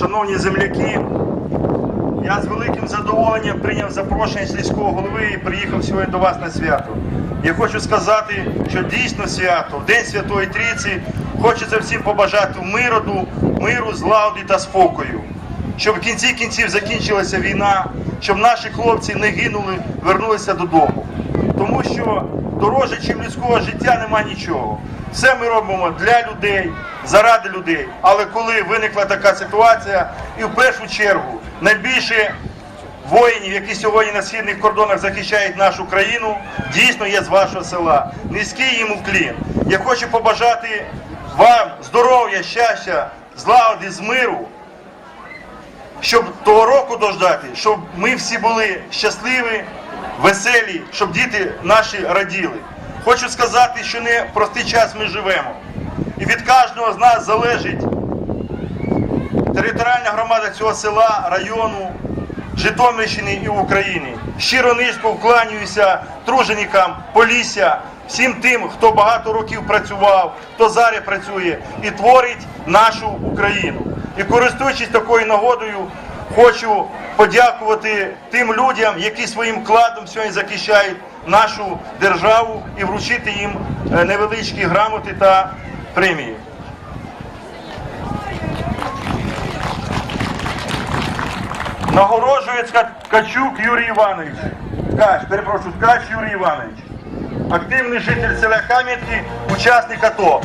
шановні земляки, я з великим задоволенням прийняв запрошення сільського голови і приїхав сьогодні до вас на свято. Я хочу сказати, що дійсно свято, в День Святої Трійці, хочеться всім побажати миру, миру, злагоди та спокою. Щоб в кінці кінців закінчилася війна, щоб наші хлопці не гинули, вернулися додому. Тому що дороже, чим людського життя, нема нічого. Все ми робимо для людей, заради людей. Але коли виникла така ситуація, і в першу чергу найбільше воїнів, які сьогодні на східних кордонах захищають нашу країну, дійсно є з вашого села. Низький їм уклін. Я хочу побажати вам здоров'я, щастя, злагоди, з миру щоб того року дождати, щоб ми всі були щасливі, веселі, щоб діти наші раділи. Хочу сказати, що не простий час ми живемо. І від кожного з нас залежить територіальна громада цього села, району, Житомирщини і України. Щиро низько вклонююся труженикам Полісся, всім тим, хто багато років працював, хто зараз працює і творить нашу Україну. І користуючись такою нагодою, хочу подякувати тим людям, які своїм вкладом сьогодні захищають нашу державу і вручити їм е, невеличкі грамоти та премії. Нагороджує Ткач- Ткачук Юрій Іванович. Ткач, перепрошую, Ткач Юрій Іванович. Активний житель села Кам'янки, учасник АТО.